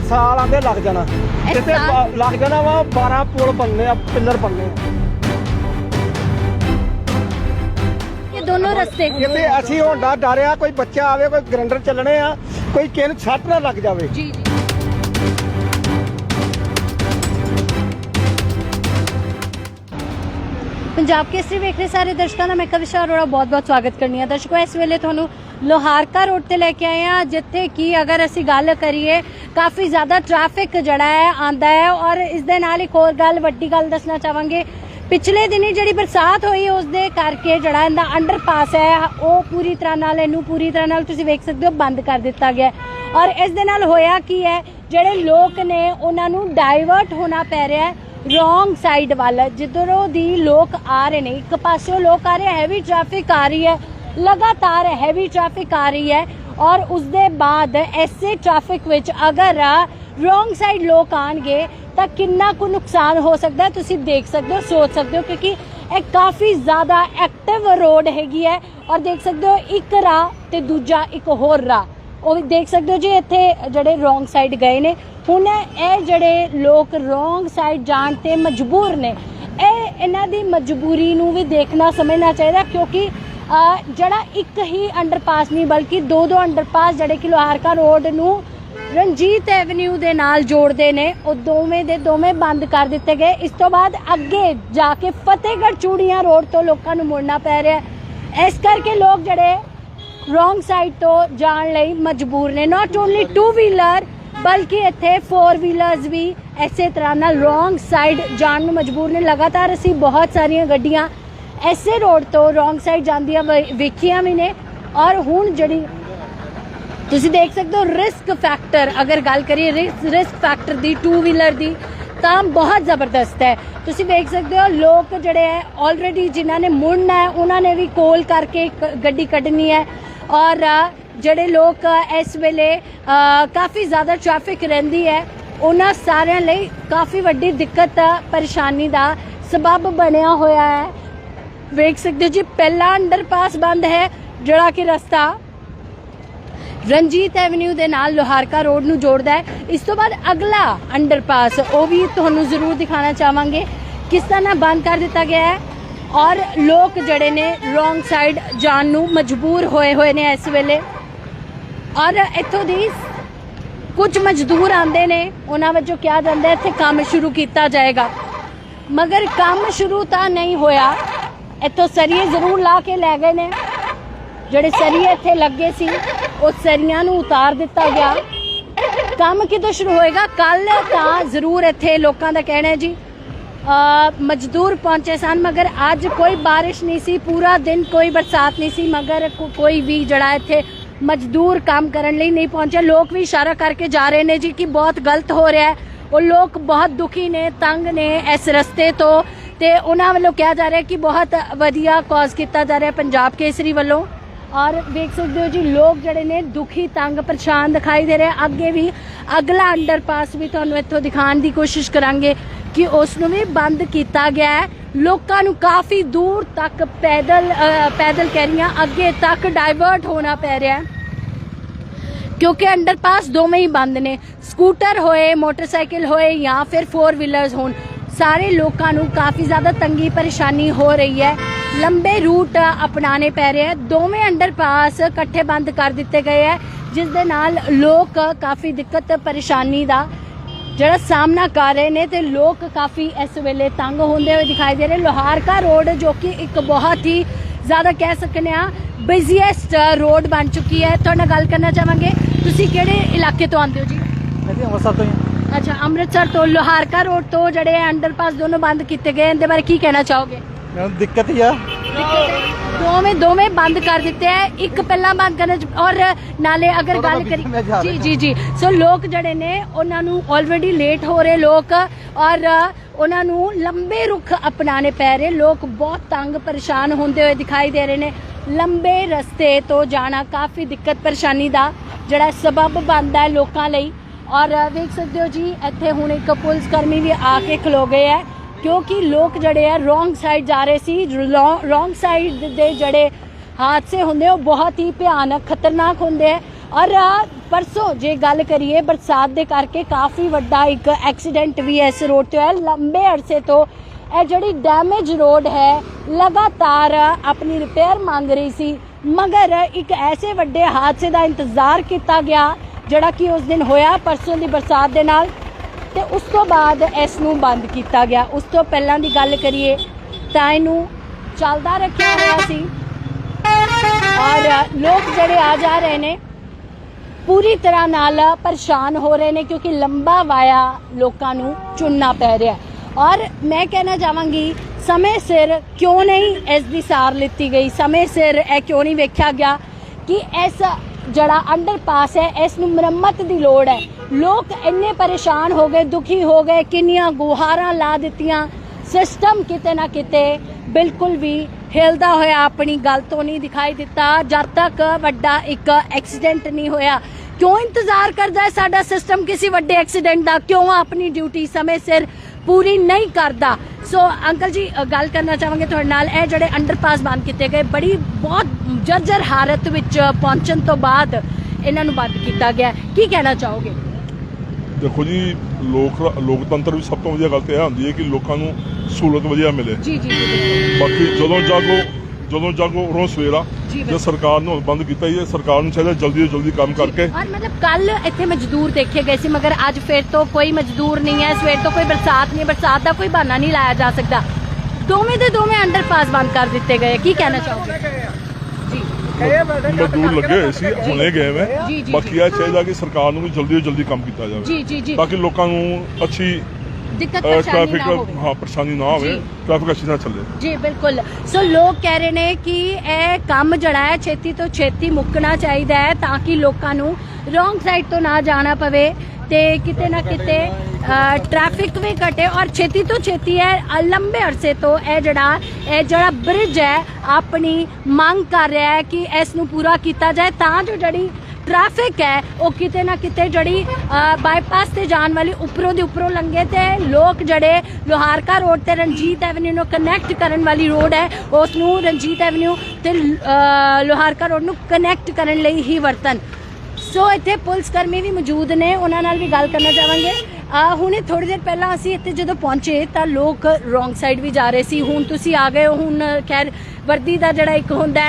ਸਾਲ ਆਂਦੇ ਲੱਗ ਜਾਣਾ ਕਿਤੇ ਸਾਲ? ਲੱਗ ਜਾਣਾ ਵਾ 12 ਪੁਲ ਬੰਨੇ ਆ ਪਿੱਲਰ ਬੰਨੇ ਆ। ਇਹ ਦੋਨੋਂ ਰਸਤੇ ਕਿਤੇ ਅਸੀਂ ਹੁਣ ਦਾ ਡਰਿਆ ਕੋਈ ਬੱਚਾ ਆਵੇ ਕੋਈ ਗਰੰਡਰ ਚੱਲਣੇ ਆ ਕੋਈ ਕਿਸੇ ਨੂੰ ਸੱਟ ਨਾ ਲੱਗ ਜਾਵੇ ਜੀ ਜੀ ਪੰਜਾਬ ਕੇਸਰੀ ਵੇਖ ਰਹੇ ਸਾਰੇ ਦਰਸ਼ਕਾਂ ਦਾ ਮੈਂ ਕਵਿਸ਼ਾ ਅਰੋੜਾ ਬਹੁਤ-ਬਹੁਤ ਸਵਾਗਤ ਕਰਨੀ ਆ। ਦਰਸ਼ਕੋ, ਇਸ ਵੇਲੇ ਤੁਹਾਨੂੰ ਲੋਹਾਰਕਾ ਰੋਡ ਤੇ ਲੈ ਕੇ ਆਏ ਆ, ਜਿੱਥੇ ਕਿ ਅਗਰ ਅਸੀਂ ਗੱਲ ਕਰੀਏ, ਕਾਫੀ ਜ਼ਿਆਦਾ ਟ੍ਰੈਫਿਕ ਜਿਹੜਾ ਹੈ ਆਂਦਾ ਹੈ ਔਰ ਇਸ ਦੇ ਨਾਲ ਇੱਕ ਹੋਰ ਗੱਲ, ਵੱਡੀ ਗੱਲ ਦੱਸਣਾ ਚਾਹਾਂਗੇ। ਪਿਛਲੇ ਦਿਨੀ ਜਿਹੜੀ ਬਰਸਾਤ ਹੋਈ, ਉਸ ਦੇ ਕਰਕੇ ਜਿਹੜਾ ਇਹਦਾ ਅੰਡਰਪਾਸ ਹੈ, ਉਹ ਪੂਰੀ ਤਰ੍ਹਾਂ ਨਾਲ, ਇਹਨੂੰ ਪੂਰੀ ਤਰ੍ਹਾਂ ਨਾਲ ਤੁਸੀਂ ਵੇਖ ਸਕਦੇ ਹੋ, ਬੰਦ ਕਰ ਦਿੱਤਾ ਗਿਆ ਔਰ ਇਸ ਦੇ ਨਾਲ ਹੋਇਆ ਕੀ ਹੈ, ਜਿਹੜੇ ਲੋਕ ਨੇ, ਉਹਨਾਂ ਨੂੰ ਡਾਈਵਰਟ ਹੋਣਾ ਪੈ ਰਿਹਾ ਹੈ। ਰੋਂਗ ਸਾਈਡ ਵੱਲ, ਜਿੱਧਰੋਂ ਦੀ ਲੋਕ ਆ ਰਹੇ ਨੇ, ਇੱਕ ਪਾਸਿਓਂ ਲੋਕ ਆ ਰਹੇ ਹੈਵੀ ਟ੍ਰੈਫਿਕ ਆ ਰਹੀ ਹੈ, ਲਗਾਤਾਰ ਹੈਵੀ ਟ੍ਰੈਫਿਕ ਆ ਰਹੀ ਹੈ ਔਰ ਉਸ ਦੇ ਬਾਅਦ ਐਸੇ ਟ੍ਰੈਫਿਕ ਵਿੱਚ ਅਗਰ ਰੋਂਗ ਸਾਈਡ ਲੋਕ ਆਣਗੇ, ਤਾਂ ਕਿੰਨਾ ਕੁ ਨੁਕਸਾਨ ਹੋ ਸਕਦਾ ਤੁਸੀਂ ਦੇਖ ਸਕਦੇ ਹੋ, ਸੋਚ ਸਕਦੇ ਹੋ, ਕਿਉਂਕਿ ਇਹ ਕਾਫੀ ਜ਼ਿਆਦਾ ਐਕਟਿਵ ਰੋਡ ਹੈਗੀ ਹੈ ਔਰ ਦੇਖ ਸਕਦੇ ਹੋ, ਇੱਕ ਰਾਹ ਤੇ ਦੂਜਾ ਇੱਕ ਹੋਰ ਰਾਹ। ਉਹ ਦੇਖ ਸਕਦੇ ਹੋ ਜੀ, ਇੱਥੇ ਜਿਹੜੇ ਰੋਂਗ ਸਾਈਡ ਗਏ ਨੇ ਹੁਣ ਇਹ ਜਿਹੜੇ ਲੋਕ ਰੋਂਗ ਸਾਈਡ ਜਾਣ ਤੇ ਮਜਬੂਰ ਨੇ, ਇਹ ਇਹਨਾਂ ਦੀ ਮਜਬੂਰੀ ਨੂੰ ਵੀ ਦੇਖਣਾ, ਸਮਝਣਾ ਚਾਹੀਦਾ ਕਿਉਂਕਿ ਜਿਹੜਾ ਇੱਕ ਹੀ ਅੰਡਰਪਾਸ ਨਹੀਂ, ਬਲਕਿ ਦੋ ਦੋ ਅੰਡਰਪਾਸ ਜਿਹੜੇ ਕਿ ਲੋਹਾਰਕਾ ਰੋਡ ਨੂੰ ਰਣਜੀਤ ਐਵਨਿਊ ਦੇ ਨਾਲ ਜੋੜਦੇ ਨੇ, ਉਹ ਦੋਵੇਂ ਦੇ ਦੋਵੇਂ ਬੰਦ ਕਰ ਦਿੱਤੇ ਗਏ। ਇਸ ਤੋਂ ਬਾਅਦ ਅੱਗੇ ਜਾ ਕੇ ਫਤਿਹਗੜ੍ਹ ਚੂੜੀਆਂ ਰੋਡ ਤੋਂ ਲੋਕਾਂ ਨੂੰ ਮੁੜਨਾ ਪੈ ਰਿਹਾ ਇਸ ਕਰਕੇ ਲੋਕ ਜਿਹੜੇ ਰੋਂਗ ਸਾਈਡ ਤੋਂ ਜਾਣ ਲਈ ਮਜਬੂਰ ਨੇ। ਨਾਟ ਓਨਲੀ ਟੂ ਵੀਲਰ ਬਲਕਿ ਇੱਥੇ 4 ਵੀਲਰਸ ਵੀ ਐਸੇ ਤਰ੍ਹਾਂ ਨਾਲ ਰੋਂਗ ਸਾਈਡ ਜਾਣ ਨੂੰ ਮਜਬੂਰ ਨੇ। ਲਗਾਤਾਰ ਅਸੀਂ ਬਹੁਤ ਸਾਰੀਆਂ ਗੱਡੀਆਂ ਐਸੇ ਰੋਡ ਤੋਂ ਰੋਂਗ ਸਾਈਡ ਜਾਂਦੀਆਂ ਵੇਖੀਆਂ ਵੀ ਨੇ। ਔਰ ਹੁਣ ਜਿਹੜੀ, ਤੁਸੀਂ ਦੇਖ ਸਕਦੇ ਹੋ ਰਿਸਕ ਫੈਕਟਰ ਅਗਰ ਗੱਲ ਕਰੀਏ ਰਿਸਕ ਫੈਕਟਰ ਦੀ 2 ਵੀਲਰ ਦੀ, ਤਾਂ ਬਹੁਤ ਜ਼ਬਰਦਸਤ ਹੈ। ਤੁਸੀਂ ਵੇਖ ਸਕਦੇ ਹੋ ਲੋਕ ਜਿਹੜੇ ਹੈ ਆਲਰੇਡੀ ਜਿਨ੍ਹਾਂ ਨੇ ਮੁੜਨਾ ਹੈ, ਉਹਨਾਂ ਨੇ ਵੀ ਕੋਲ ਕਰਕੇ ਗੱਡੀ ਕੱਢਣੀ ਹੈ। ਔਰ ਜਿਹੜੇ ਲੋਕ ਇਸ ਵੇਲੇ ਅ, ਕਾਫੀ ਜ਼ਿਆਦਾ ਟ੍ਰੈਫਿਕ ਰਹਿੰਦੀ ਹੈ ਉਹਨਾਂ ਸਾਰਿਆਂ ਲਈ ਕਾਫੀ ਵੱਡੀ ਦਿੱਕਤ ਪਰੇਸ਼ਾਨੀ ਦਾ ਸਬਬ ਬਣਿਆ ਹੋਇਆ ਹੈ। ਵੇਖ ਸਕਦੇ ਹੋ ਜੀ ਪਹਿਲਾ ਅੰਡਰਪਾਸ ਬੰਦ ਹੈ ਜਿਹੜਾ ਕਿ ਰਸਤਾ ਰਣਜੀਤ ਐਵਨਿਊ ਦੇ ਨਾਲ ਲੋਹਾਰਕਾ ਰੋਡ ਨੂੰ ਜੋੜਦਾ ਹੈ। ਇਸ ਤੋਂ ਬਾਅਦ ਅਗਲਾ ਅੰਡਰਪਾਸ ਉਹ ਵੀ ਤੁਹਾਨੂੰ ਜ਼ਰੂਰ ਦਿਖਾਣਾ ਚਾਹਾਂਗੇ ਕਿਸ ਤਰ੍ਹਾਂ ਬੰਦ ਕਰ ਦਿੱਤਾ ਗਿਆ ਹੈ। ਔਰ ਲੋਕ ਜਿਹੜੇ ਨੇ ਰੋਂਗ ਸਾਈਡ ਜਾਣ ਨੂੰ ਮਜਬੂਰ ਹੋਏ ਹੋਏ ਨੇ ਇਸ ਵੇਲੇ। ਔਰ ਇੱਥੋਂ ਦੀ ਕੁਝ ਮਜ਼ਦੂਰ ਆਂਦੇ ਨੇ, ਉਹਨਾਂ ਵੱਲੋਂ ਕਿਹਾ ਜਾਂਦਾ ਇੱਥੇ ਕੰਮ ਸ਼ੁਰੂ ਕੀਤਾ ਜਾਏਗਾ। ਮਗਰ ਕੰਮ ਸ਼ੁਰੂ ਤਾਂ ਨਹੀਂ ਹੋਇਆ। ਇੱਥੋਂ ਸਰੀਏ ਜ਼ਰੂਰ ਲਾ ਕੇ ਲੈ ਗਏ ਨੇ। ਜਿਹੜੇ ਸਰੀਏ ਇੱਥੇ ਲੱਗੇ ਸੀ, ਉਹ ਸਰੀਆਂ ਨੂੰ ਉਤਾਰ ਦਿੱਤਾ ਗਿਆ। ਕੰਮ ਕਿਦੋਂ ਸ਼ੁਰੂ ਹੋਏਗਾ? ਕੱਲ ਤਾਂ ਜ਼ਰੂਰ ਇੱਥੇ ਲੋਕਾਂ ਦਾ ਕਹਿਣਾ ਹੈ ਜੀ। ਮਜ਼ਦੂਰ ਪਹੁੰਚੇ ਸਨ, ਮਗਰ ਅੱਜ ਕੋਈ ਬਾਰਿਸ਼ ਨਹੀਂ ਸੀ, ਪੂਰਾ ਦਿਨ ਕੋਈ ਬਰਸਾਤ ਨਹੀਂ ਸੀ, ਮਗਰ ਕੋਈ ਵੀ ਜਿਹੜਾ ਇੱਥੇ ਮਜ਼ਦੂਰ ਕੰਮ ਕਰਨ ਲਈ ਨਹੀਂ ਪਹੁੰਚੇ ਲੋਕ ਵੀ ਇਸ਼ਾਰਾ ਕਰਕੇ ਜਾ ਰਹੇ ਨੇ ਜੀ ਕਿ ਬਹੁਤ ਗਲਤ ਹੋ ਰਿਹਾ ਹੈ। ਉਹ ਲੋਕ ਬਹੁਤ ਦੁਖੀ ਨੇ, ਤੰਗ ਨੇ ਇਸ ਰਸਤੇ ਤੋਂ ਤੇ ਉਹਨਾਂ ਵੱਲੋਂ ਕਿਹਾ ਜਾ ਰਿਹਾ ਕਿ ਬਹੁਤ ਵਧੀਆ ਕਾਜ਼ ਕੀਤਾ ਜਾ ਰਿਹਾ ਪੰਜਾਬ ਕੇਸਰੀ ਵੱਲੋਂ। ਔਰ ਵੇਖ ਸਕਦੇ ਹੋ ਜੀ, ਲੋਕ ਜਿਹੜੇ ਨੇ ਦੁਖੀ, ਤੰਗ, ਪਰੇਸ਼ਾਨ ਦਿਖਾਈ ਦੇ ਰਹੇ। ਅੱਗੇ ਵੀ ਅਗਲਾ ਅੰਡਰਪਾਸ ਵੀ ਤੁਹਾਨੂੰ ਇੱਥੋਂ ਦਿਖਾਉਣ ਦੀ ਕੋਸ਼ਿਸ਼ ਕਰਾਂਗੇ ਕਿ ਉਸ ਨੂੰ ਵੀ ਬੰਦ ਕੀਤਾ ਗਿਆ ਹੈ। ਲੋਕਾਂ ਨੂੰ ਕਾਫੀ ਦੂਰ ਤੱਕ ਪੈਦਲ ਪੈਦਲ ਕਹਿ ਅੱਗੇ ਤੱਕ ਡਾਈਵਰਟ ਹੋਣਾ ਪੈ ਰਿਹਾ ਹੈ। ਕਿਉਂਕਿ ਅੰਡਰਪਾਸ ਦੋਵੇਂ ਹੀ ਬੰਦ ਨੇ। ਸਕੂਟਰ ਹੋਏ, ਮੋਟਰਸਾਈਕਲ ਹੋਏ ਜਾਂ ਫਿਰ 4 ਵੀਲਰਸ ਹੋਣ, ਸਾਰੇ ਲੋਕਾਂ ਨੂੰ ਕਾਫੀ ਜ਼ਿਆਦਾ ਤੰਗੀ ਪਰੇਸ਼ਾਨੀ ਹੋ ਰਹੀ ਹੈ। ਲੰਬੇ ਰੂਟ ਅਪਣਾਣੇ ਪੈ ਰਹੇ ਹੈ। ਦੋਵੇਂ ਅੰਡਰਪਾਸ ਇਕੱਠੇ ਬੰਦ ਕਰ ਦਿੱਤੇ ਗਏ ਹੈ, ਜਿਸ ਦੇ ਨਾਲ ਲੋਕ ਕਾਫੀ ਦਿੱਕਤ, ਪਰੇਸ਼ਾਨੀ ਦਾ ਜਿਹੜਾ ਸਾਹਮਣਾ ਕਰ ਰਹੇ ਨੇ ਤੇ ਲੋਕ ਕਾਫੀ ਇਸ ਵੇਲੇ ਤੰਗ ਹੁੰਦੇ ਹੋਏ ਦਿਖਾਈ ਦੇ ਰਹੇ ਲੋਹਾਰਕਾ ਰੋਡ ਜੋ ਕਿ ਇੱਕ ਬਹੁਤ ਹੀ ਜ਼ਿਆਦਾ ਕਹਿ ਸਕਨੇ ਆ ਬਿਜ਼ੀਐਸਟ ਰੋਡ ਬਣ ਚੁੱਕੀ ਹੈ। ਤੁਹਾਡੇ ਨਾਲ ਗੱਲ ਕਰਨਾ ਚਾਹਾਂਗੇ। ਤੁਸੀਂ ਕਿਹੜੇ ਇਲਾਕੇ ਤੋਂ ਆਉਂਦੇ ਹੋ ਜੀ? ਅਸੀਂ ਅੰਮ੍ਰਿਤਸਰ ਤੋਂ ਹਾਂ। ਅੱਛਾ ਅੰਮ੍ਰਿਤਸਰ ਤੋਂ ਲੋਹਾਰਕਾ ਰੋਡ ਤੋਂ ਜਿਹੜੇ ਅੰਡਰਪਾਸ ਦੋਨੋਂ ਬੰਦ ਕੀਤੇ ਗਏ। ਇਹਦੇ ਬਾਰੇ ਕੀ ਕਹਿਣਾ ਚਾਹੋਗੇ? ਮੈਨੂੰ ਦਿੱਕਤ ਹੀ ਆ। ਦੋਵੇਂ ਦੋਵੇਂ ਬੰਦ ਕਰ ਦਿੱਤੇ ਹੈ ਇੱਕ ਪਹਿਲਾਂ ਬੰਦ ਕਰਨਾ ਔਰ ਨਾਲੇ ਅਗਰ ਗੱਲ ਕਰੀ ਜਾ। ਜੀ ਜੀ ਸੋ ਲੋਕ ਜਿਹੜੇ ਨੇ ਉਹਨਾਂ ਨੂੰ ਆਲਰੇਡੀ ਲੇਟ ਹੋ ਰਹੇ ਲੋਕ ਔਰ ਉਹਨਾਂ ਨੂੰ ਲੰਬੇ ਰੁਖ ਅਪਣਾਣੇ ਪੈ ਰਹੇ। ਲੋਕ ਬਹੁਤ ਤੰਗ ਪਰੇਸ਼ਾਨ ਹੁੰਦੇ ਹੋਏ ਦਿਖਾਈ ਦੇ ਰਹੇ ਨੇ। ਲੰਬੇ ਰਸਤੇ ਤੋਂ ਜਾਣਾ ਕਾਫੀ ਦਿੱਕਤ ਪਰੇਸ਼ਾਨੀ ਦਾ ਜਿਹੜਾ ਸਬਬ ਬਣਦਾ ਹੈ ਲੋਕਾਂ ਲਈ। ਔਰ ਵੇਖ ਸਕਦੇ ਹੋ ਜੀ ਇੱਥੇ ਹੁਣ ਇੱਕ ਪੁਲਿਸ ਕਰਮੀ ਵੀ ਆ ਕੇ ਖਲੋ ਗਏ ਹੈ। ਕਿਉਂਕਿ ਲੋਕ ਜਿਹੜੇ ਆ ਰੋਂਗ ਸਾਈਡ ਜਾ ਰਹੇ ਸੀ ਰੋਂਗ ਸਾਈਡ ਦੇ ਜਿਹੜੇ ਹਾਦਸੇ ਹੁੰਦੇ ਉਹ ਬਹੁਤ ਹੀ ਭਿਆਨਕ ਖਤਰਨਾਕ ਹੁੰਦੇ ਆ। ਔਰ ਅ, ਜੇ ਗੱਲ ਕਰੀਏ ਬਰਸਾਤ ਦੇ ਕਰਕੇ ਕਾਫੀ ਵੱਡਾ ਇੱਕ ਐਕਸੀਡੈਂਟ ਵੀ ਇਸ ਰੋਡ ਤੇ ਹੋਇਆ। ਲੰਬੇ ਅਰਸੇ ਤੋਂ ਇਹ ਜਿਹੜੀ ਡੈਮੇਜ ਰੋਡ ਹੈ ਲਗਾਤਾਰ ਆਪਣੀ ਰਿਪੇਅਰ ਮੰਗ ਰਹੀ ਸੀ। ਮਗਰ ਇੱਕ ਐਸੇ ਵੱਡੇ ਹਾਦਸੇ ਦਾ ਇੰਤਜ਼ਾਰ ਕੀਤਾ ਗਿਆ ਜਿਹੜਾ ਕਿ ਉਸ ਦਿਨ ਹੋਇਆ ਪਰਸੋਂ ਦੀ ਬਰਸਾਤ ਦੇ ਨਾਲ। ਤੇ ਉਸ ਤੋਂ ਬਾਅਦ ਇਸ ਨੂੰ ਬੰਦ ਕੀਤਾ ਗਿਆ। ਉਸ ਤੋਂ ਪਹਿਲਾਂ ਦੀ ਗੱਲ ਕਰੀਏ ਤਾਂ ਇਹਨੂੰ ਚੱਲਦਾ ਰੱਖਿਆ ਹੋਇਆ ਸੀ। ਔਰ ਲੋਕ ਜਿਹੜੇ ਆ ਜਾ ਰਹੇ ਨੇ, ਪੂਰੀ ਤਰ੍ਹਾਂ ਨਾਲ ਪਰੇਸ਼ਾਨ ਹੋ ਰਹੇ ਨੇ ਕਿਉਂਕਿ ਲੰਬਾ ਵਾਇਆ ਲੋਕਾਂ ਨੂੰ ਚੁਣਨਾ ਪੈ ਰਿਹਾ ਔਰ ਮੈਂ ਕਹਿਣਾ ਚਾਹਾਂਗੀ, ਸਮੇਂ ਸਿਰ ਕਿਉਂ ਨਹੀਂ ਇਸ ਦੀ ਸਾਰ ਲਿੱਤੀ ਗਈ? ਸਮੇਂ ਸਿਰ ਇਹ ਕਿਉਂ ਨਹੀਂ ਵੇਖਿਆ ਗਿਆ ਕਿ ਇਸ ਜਿਹੜਾ ਅੰਡਰਪਾਸ ਹੈ, ਇਸ ਨੂੰ ਮੁਰੰਮਤ ਦੀ ਲੋੜ ਹੈ। ਲੋਕ ਇੰਨੇ ਪਰੇਸ਼ਾਨ ਹੋ ਗਏ, ਦੁਖੀ ਹੋ ਗਏ, ਕਿੰਨੀਆਂ ਗੁਹਾਰਾਂ ਲਾ ਦਿੱਤੀਆਂ। ਸਿਸਟਮ ਕਿਤੇ ਨਾ ਕਿਤੇ ਬਿਲਕੁਲ ਵੀ ਹਿਲਦਾ ਹੋਇਆ, ਆਪਣੀ ਗੱਲ ਤੋਂ ਨਹੀਂ ਦਿਖਾਈ ਦਿੱਤਾ। ਜਦ ਤੱਕ ਵੱਡਾ ਇੱਕ ਐਕਸੀਡੈਂਟ ਨਹੀਂ ਹੋਇਆ। ਕਿਉਂ ਇੰਤਜ਼ਾਰ ਕਰਦਾ ਹੈ ਸਾਡਾ ਸਿਸਟਮ ਕਿਸੇ ਵੱਡੇ ਐਕਸੀਡੈਂਟ ਦਾ? ਕਿਉਂ ਆਪਣੀ ਡਿਊਟੀ ਸਮੇਂ ਸਿਰ ਪੂਰੀ ਨਹੀਂ ਕਰਦਾ। ਸੋ ਅੰਕਲ ਜੀ ਗੱਲ ਕਰਨਾ ਚਾਹਾਂਗੇ ਤੁਹਾਡੇ ਨਾਲ। ਇਹ ਜਿਹੜੇ ਅੰਡਰਪਾਸ ਬੰਦ ਕੀਤੇ ਗਏ ਬੜੀ ਬਹੁਤ ਜਰਜਰ ਹਾਲਤ ਵਿੱਚ ਪਹੁੰਚਣ ਤੋਂ ਬਾਅਦ ਇਹਨਾਂ ਨੂੰ ਬੰਦ ਕੀਤਾ ਗਿਆ। ਕੀ ਕਹਿਣਾ ਚਾਹੋਗੇ? ਦੇਖੋ ਜੀ ਲੋਕ ਲੋਕਤੰਤਰ ਵੀ ਸਭ ਤੋਂ ਵਧੀਆ ਗੱਲ ਤੇ ਇਹ ਹੁੰਦੀ ਹੈ ਕਿ ਲੋਕਾਂ ਨੂੰ ਸਹੂਲਤ ਵਧੀਆ ਮਿਲੇ। ਜੀ ਜੀ ਜੀ। ਬਾਕੀ ਜਦੋਂ ਜਾਗੋ ਜਦੋਂ ਜਾਗੋ ਉਰੋਂ ਸਵੇਰਾ ਜੀ, ਸਰਕਾਰ ਨੂੰ ਬੰਦ ਕੀਤਾ ਹੀ ਸਰਕਾਰ ਨੂੰ ਚਾਹੀਦਾ ਜਲਦੀ ਤੋਂ ਜਲਦੀ ਕੰਮ ਕਰਕੇ। ਔਰ ਮਤਲਬ ਕੱਲ ਇੱਥੇ ਮਜ਼ਦੂਰ ਦੇਖੇ ਗਏ ਸੀ ਮਗਰ ਅੱਜ ਫਿਰ ਤੋਂ ਕੋਈ ਮਜ਼ਦੂਰ ਨਹੀਂ ਹੈ ਸਵੇਰ ਤੋਂ ਕੋਈ ਬਰਸਾਤ ਨਹੀਂ ਬਰਸਾਤ ਦਾ ਕੋਈ ਬਹਾਨਾ ਨਹੀਂ ਲਾਇਆ ਜਾ ਸਕਦਾ। ਦੋਵੇਂ ਦੇ ਦੋਵੇਂ ਅੰਡਰਪਾਸ ਬੰਦ ਕਰ ਦਿੱਤੇ ਗਏ ਕੀ ਕਹਿਣਾ ਚਾਹੋਗੇ? ਮਜ਼ਦੂਰ ਲੱਗੇ ਹੋਏ ਸੀ ਹੁਣੇ ਗਏ ਜੀ, ਬਾਕੀ ਇਹ ਚਾਹੀਦਾ ਕਿ ਸਰਕਾਰ ਨੂੰ ਵੀ ਜਲਦੀ ਤੋਂ ਜਲਦੀ ਕੰਮ ਕੀਤਾ ਜਾਵੇ। ਜੀ ਜੀ ਜੀ। ਤਾਂ ਕਿ ਲੋਕਾਂ ਨੂੰ ਅੱਛੀ ਦਿੱਕਤ ਪਰੇਸ਼ਾਨੀ ਨਾ ਹੋਵੇ ਹਾਂ ਪਰੇਸ਼ਾਨੀ ਨਾ ਹੋਵੇ। ਟ੍ਰੈਫਿਕ ਅੱਛੀ ਤਰ੍ਹਾਂ ਚੱਲੇ ਜੀ ਬਿਲਕੁਲ ਸੋ ਲੋਕ ਕਹਿ ਰਹੇ ਨੇ ਕਿ ਇਹ ਕੰਮ ਜਿਹੜਾ ਹੈ ਛੇਤੀ ਤੋਂ ਛੇਤੀ ਮੁੱਕਣਾ ਚਾਹੀਦਾ ਹੈ ਤਾਂ ਕਿ ਲੋਕਾਂ ਨੂੰ ਰੋਂਗ ਸਾਈਡ ਤੋਂ ਨਾ ਜਾਣਾ ਪਵੇ ਤੇ ਕਿਤੇ ਨਾ ਕਿਤੇ ਟ੍ਰੈਫਿਕ ਵੀ ਘਟੇ ਔਰ ਛੇਤੀ ਤੋਂ ਛੇਤੀ ਹੈ ਲੰਬੇ ਅਰਸੇ ਤੋਂ ਇਹ ਜਿਹੜਾ ਇਹ ਜਿਹੜਾ ਬ੍ਰਿਜ ਹੈ ਆਪਣੀ ਮੰਗ ਕਰ ਰਿਹਾ ਹੈ ਕਿ ਇਸ ਨੂੰ ਪੂਰਾ ਕੀਤਾ ਜਾਏ ਤਾਂ ਜੋ ਜਿਹੜੀ ਟ੍ਰੈਫਿਕ ਹੈ ਉਹ ਕਿਤੇ ਨਾ ਕਿਤੇ ਜਿਹੜੀ ਬਾਈਪਾਸ ਤੇ ਜਾਣ ਵਾਲੀ ਉੱਪਰੋਂ ਦੀ ਉੱਪਰੋਂ ਲੰਘੇ ਤੇ ਲੋਕ ਜਿਹੜੇ ਲੋਹਾਰਕਾ ਰੋਡ ਤੇ ਰਣਜੀਤ ਐਵਨਿਊ ਨੂੰ ਕਨੈਕਟ ਕਰਨ ਵਾਲੀ ਰੋਡ ਹੈ ਉਸ ਨੂੰ ਰਣਜੀਤ ਐਵਨਿਊ ਤੇ ਅ, ਲੋਹਾਰਕਾ ਰੋਡ ਨੂੰ ਕਨੈਕਟ ਕਰਨ ਲਈ ਹੀ ਵਰਤਨ। ਸੋ ਇੱਥੇ ਪੁਲਿਸ ਕਰਮੀ ਵੀ ਮੌਜੂਦ ਨੇ ਉਹਨਾਂ ਨਾਲ ਵੀ ਗੱਲ ਕਰਨਾ ਚਾਹਾਂਗੇ। ਆ ਹੁਣੇ ਥੋੜੀ ਦੇਰ ਪਹਿਲਾਂ ਅਸੀਂ ਇੱਥੇ ਜਦੋਂ ਪਹੁੰਚੇ ਤਾਂ ਲੋਕ ਰੋਂਗ ਸਾਈਡ ਵੀ ਜਾ ਰਹੇ ਸੀ। ਹੁਣ ਤੁਸੀਂ ਆ ਗਏ ਹੋ ਹੁਣ ਖੈਰ ਵਰਦੀ ਦਾ ਜਿਹੜਾ ਇੱਕ ਹੁੰਦਾ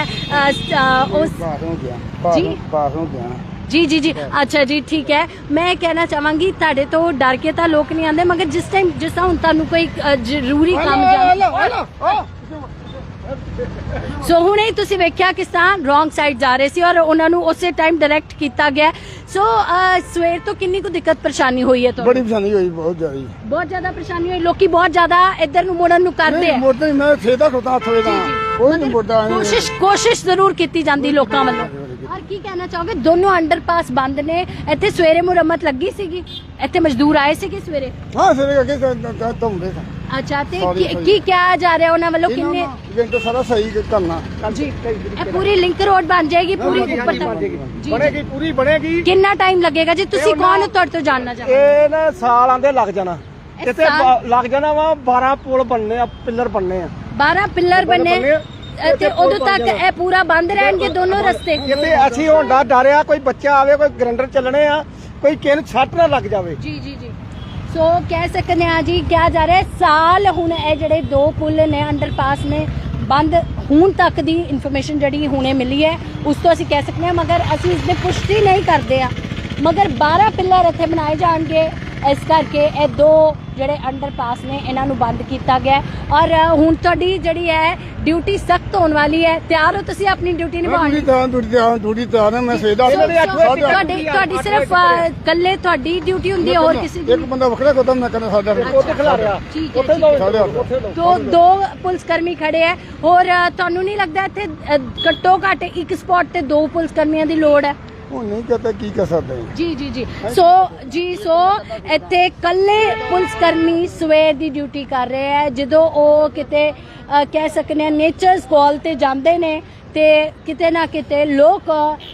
ਉਸ ਜੀ। ਪਾਸ ਹੋ ਗਿਆ। ਜੀ ਜੀ ਜੀ। ਅੱਛਾ ਜੀ ਠੀਕ ਹੈ। ਮੈਂ ਕਹਿਣਾ ਚਾਹਾਂਗੀ ਤੁਹਾਡੇ ਤੋਂ ਡਰ ਕੇ ਤਾਂ ਲੋਕ ਨਹੀਂ ਆਉਂਦੇ ਮਗਰ ਜਿਸ ਟਾਈਮ ਜਿਸ ਤਰ੍ਹਾਂ ਹੁਣ ਤੁਹਾਨੂੰ ਕੋਈ ਜ਼ਰੂਰੀ ਕੰਮ ਜਾਂ ਸੋ ਹੁਣੇ ਹੀ ਤੁਸੀਂ ਵੇਖਿਆ ਕਿਸ ਤਰ੍ਹਾਂ ਰੋਂਗ ਸਾਈਡ ਜਾ ਰਹੇ ਸੀ ਔਰ ਉਹਨਾਂ ਨੂੰ ਉਸੇ ਟਾਈਮ ਡਾਇਰੈਕਟ ਕੀਤਾ ਗਿਆ। ਸੋ ਸਵੇਰ ਤੋਂ ਕਿੰਨੀ ਕੁ ਦਿੱਕਤ ਪਰੇਸ਼ਾਨੀ ਹੋਈ ਹੈ ਤੁਹਾਨੂੰ? ਬੜੀ ਪਸੰਦ ਹੋਈ ਬਹੁਤ ਜ਼ਿਆਦਾ। ਬਹੁਤ ਜ਼ਿਆਦਾ ਪਰੇਸ਼ਾਨੀ ਹੋਈ। ਲੋਕੀ ਬਹੁਤ ਜ਼ਿਆਦਾ ਇੱਧਰ ਨੂੰ ਮੁੜਨ ਨੂੰ ਕਰਦੇ ਨਹੀਂ ਆ। ਮੋੜਦਾ ਨਹੀਂ ਮੈਂ ਸੇਦਾ ਖੋਤਾ ਹੱਥ ਦਾ ਕੋਈ ਨਹੀਂ ਮੋੜਦਾ। ਕੋਸ਼ਿਸ਼ ਕੋਸ਼ਿਸ਼ ਜ਼ਰੂਰ ਕੀਤੀ ਜਾਂਦੀ ਲੋਕਾਂ ਵੱਲੋਂ। ਔਰ ਕੀ ਕਹਿਣਾ ਚਾਹੋਗੇ? ਦੋਨੋਂ ਅੰਡਰਪਾਸ ਬੰਦ ਨੇ। ਇੱਥੇ ਸਵੇਰੇ ਮੁਰੰਮਤ ਲੱਗੀ ਸੀਗੀ? ਇੱਥੇ ਮਜ਼ਦੂਰ ਆਏ ਸੀਗੇ ਸਵੇਰੇ? ਹਾਂ ਸਿਰੇ ਅੱਗੇ ਧੁੰਦੇ ਤਾਂ ਅੱਛਾ ਤੇ Sorry, ਕੀ- sorry. ਕੀ ਕਿਹਾ ਜਾ ਰਿਹਾ ਉਹਨਾਂ ਵੱਲੋਂ? ਕਿੰਨੇ ਇਵੈਂਟ ਸਾਰਾ ਸਹੀ ਕਰਨਾ। ਜੀ। ਇਹ ਪੂਰੀ ਲਿੰਕ ਰੋਡ ਬਣ ਜਾਏਗੀ ਪੂਰੀ ਉੱਪਰ ਤੱਕ। ਜੀ। ਬਣੇਗੀ ਪੂਰੀ ਬਣੇਗੀ। ਕਿੰਨਾ ਟਾਈਮ ਲੱਗੇਗਾ? ਜੀ ਤੁਸੀਂ ਕੌਣ ਹੋ? ਤੁਹਾਡੇ ਤੋਂ ਜਾਣਨਾ ਚਾਹੁੰਦੇ ਇਹ ਨਾ ਸਾਲ ਆਂਦੇ ਲੱਗ ਜਾਣਾ। ਇਹ ਕਿਤੇ ਸਾਲ? ਬਾ- ਲੱਗ ਜਾਣਾ ਵਾ 12 ਪੁਲ ਬਣਨੇ ਆ ਪਿੱਲਰ ਬਣਨੇ ਆ। 12 ਪਿੱਲਰ ਬਣੇ ਬਣੇ ਆ। ਅ, ਤੇ ਉਦੋਂ ਤੱਕ ਇਹ ਪੂਰਾ ਬੰਦ ਰਹਿਣਗੇ ਦੋਨੋਂ ਰਸਤੇ? ਕਿਤੇ ਅਸੀਂ ਹੁਣ ਦਾ ਡਰਿਆ ਕੋਈ ਬੱਚਾ ਆਵੇ ਕੋਈ ਗਰੰਡਰ ਚੱਲਣੇ ਆ ਕੋਈ ਕਿਸੇ ਨੂੰ ਸੱਟ ਨਾ ਲੱਗ ਜਾਵੇ। ਜੀ ਜੀ ਜੀ। ਸੋ ਕਹਿ ਸਕਦੇ ਆ ਜੀ, ਕਿਹਾ ਜਾ ਰਿਹਾ ਸਾਲ ਹੁਣ ਇਹ ਜਿਹੜੇ ਦੋ ਪੁਲ ਨੇ ਅੰਡਰਪਾਸ ਨੇ, ਬੰਦ ਹੁਣ ਤੱਕ ਦੀ ਇਨਫੋਰਮੇਸ਼ਨ ਜਿਹੜੀ ਹੁਣੇ ਮਿਲੀ ਹੈ, ਉਸ ਤੋਂ ਅਸੀਂ ਕਹਿ ਸਕਦੇ ਹਾਂ, ਮਗਰ ਅਸੀਂ ਇਸ ਦੀ ਪੁਸ਼ਟੀ ਨਹੀਂ ਕਰਦੇ ਆ ਮਗਰ 12 ਪਿੱਲਰ ਇੱਥੇ ਬਣਾਏ ਜਾਣਗੇ ਇਸ ਕਰਕੇ ਇਹ ਦੋ ਜਿਹੜੇ ਅੰਡਰਪਾਸ ਨੇ ਇਹਨਾਂ ਨੂੰ ਬੰਦ ਕੀਤਾ ਗਿਆ। ਔਰ ਹੁਣ ਤੁਹਾਡੀ ਜਿਹੜੀ ਹੈ ਡਿਊਟੀ ਸਖਤ ਹੋਣ ਵਾਲੀ ਹੈ। ਤਿਆਰ ਹੋ ਤੁਸੀਂ ਆਪਣੀ ਡਿਊਟੀ ਨਿਭਾਉਣ? ਲਈ ਤਾਂ ਤਾਂ ਡੂੜੀ ਤਾਂ ਨਾ ਮੈਂ ਸੇਦਾ ਤੁਹਾਡੀ ਤੁਹਾਡੀ ਸਿਰਫ ਅ, ਇਕੱਲੇ ਤੁਹਾਡੀ ਡਿਊਟੀ ਹੁੰਦੀ ਹੈ ਹੋਰ ਕਿਸੇ ਦੀ ਇੱਕ ਬੰਦਾ ਵੱਖਰਾ ਕੋਤਾ ਮੈਂ ਕਹਿੰਦਾ ਸਾਡਾ ਉੱਥੇ ਖਿਲਾ ਰਿਹਾ। ਉੱਥੇ ਉੱਥੇ ਦੋ ਦੋ ਪੁਲਿਸ ਕਰਮੀ ਖੜੇ ਹੈ। ਹੋਰ ਤੁਹਾਨੂੰ ਨਹੀਂ ਲੱਗਦਾ ਇੱਥੇ ਘੱਟੋ ਘੱਟ ਇੱਕ ਸਪੌਟ ਤੇ ਦੋ ਪੁਲਿਸ ਕਰਮੀਆਂ ਦੀ ਲੋੜ ਹੈ? ਉਹ ਨਹੀਂ ਕਹਤਾ ਕੀ ਕਰ ਸਕਦੇ ਜੀ ਜੀ ਜੀ। ਸੋ ਜੀ ਸੋ ਇੱਥੇ ਕੱਲੇ ਪੁਲਿਸ ਕਰਮੀ ਸਵੇਰ ਦੀ ਡਿਊਟੀ ਕਰ ਰਹੇ ਹੈ ਜਦੋਂ ਉਹ ਕਿਤੇ ਕਹਿ ਸਕਨੇ ਆ ਨੇਚਰਸ ਕਾਲ ਤੇ ਜਾਂਦੇ ਨੇ ਤੇ ਕਿਤੇ ਨਾ ਕਿਤੇ ਲੋਕ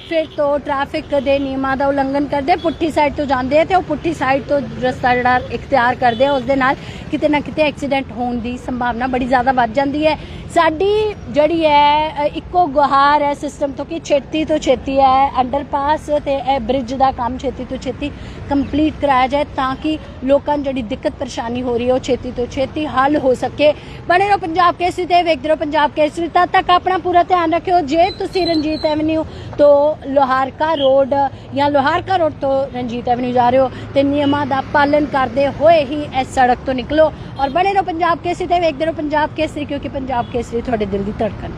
ਫਿਰ ਤੋਂ ਟ੍ਰੈਫਿਕ ਦੇ ਨਿਯਮਾਂ ਦਾ ਉਲੰਘਣ ਕਰਦੇ, ਪੁੱਠੀ ਸਾਈਡ ਤੋਂ ਜਾਂਦੇ ਆ ਤੇ ਉਹ ਪੁੱਠੀ ਸਾਈਡ ਤੋਂ ਰਸਤਾ ਜਿਹੜਾ ਇਖਤਿਆਰ ਕਰਦੇ ਆ, ਉਸ ਦੇ ਨਾਲ ਕਿਤੇ ਨਾ ਕਿਤੇ ਐਕਸੀਡੈਂਟ ਹੋਣ ਦੀ ਸੰਭਾਵਨਾ ਬੜੀ ਜ਼ਿਆਦਾ ਵੱਧ ਜਾਂਦੀ ਹੈ। ਸਾਡੀ ਜਿਹੜੀ ਹੈ ਇੱਕੋ ਗੁਹਾਰ ਹੈ ਸਿਸਟਮ ਤੋਂ ਕਿ ਛੇਤੀ ਤੋਂ ਛੇਤੀ ਹੈ ਅੰਡਰਪਾਸ ਤੇ ਇਹ ਬ੍ਰਿਜ ਦਾ ਕੰਮ ਛੇਤੀ ਤੋਂ ਛੇਤੀ ਕੰਪਲੀਟ ਕਰਾਇਆ ਜਾਏ ਤਾਂ ਕਿ ਲੋਕਾਂ ਨੂੰ ਜਿਹੜੀ ਦਿੱਕਤ ਪਰੇਸ਼ਾਨੀ ਹੋ ਰਹੀ ਹੈ, ਉਹ ਛੇਤੀ ਤੋਂ ਛੇਤੀ ਹੱਲ ਹੋ ਸਕੇ। ਬਣੇ ਰਹੋ ਪੰਜਾਬ ਕੇਸਰੀ ਤੇ ਵੇਖਦੇ ਰਹੋ ਪੰਜਾਬ ਕੇਸਰੀ। ਤਦ ਤੱਕ ਆਪਣਾ ਪੂਰਾ ਧਿਆਨ ਰੱਖਿਓ। ਜੇ ਤੁਸੀਂ ਰਣਜੀਤ ਐਵਨਿਊ ਤੋਂ ਲੋਹਾਰਕਾ ਰੋਡ ਜਾਂ ਲੋਹਾਰਕਾ ਰੋਡ ਤੋਂ ਰਣਜੀਤ ਐਵਨਿਊ ਜਾ ਰਹੇ ਹੋ, ਤੇ ਨਿਯਮਾਂ ਦਾ ਪਾਲਣ ਕਰਦੇ ਹੋਏ ਹੀ ਇਸ ਸੜਕ ਤੋਂ ਨਿਕਲੋ। ਔਰ ਬਣੇ ਰਹੋ ਪੰਜਾਬ ਕੇਸਰੀ ਤੇ ਵੇਖਦੇ ਰਹੋ ਪੰਜਾਬ ਕੇਸਰੀ, ਕਿਉਂਕਿ ਪੰਜਾਬ ਕੇਸਰੀ ਤੁਹਾਡੇ ਦਿਲ ਦੀ ਧੜਕਨ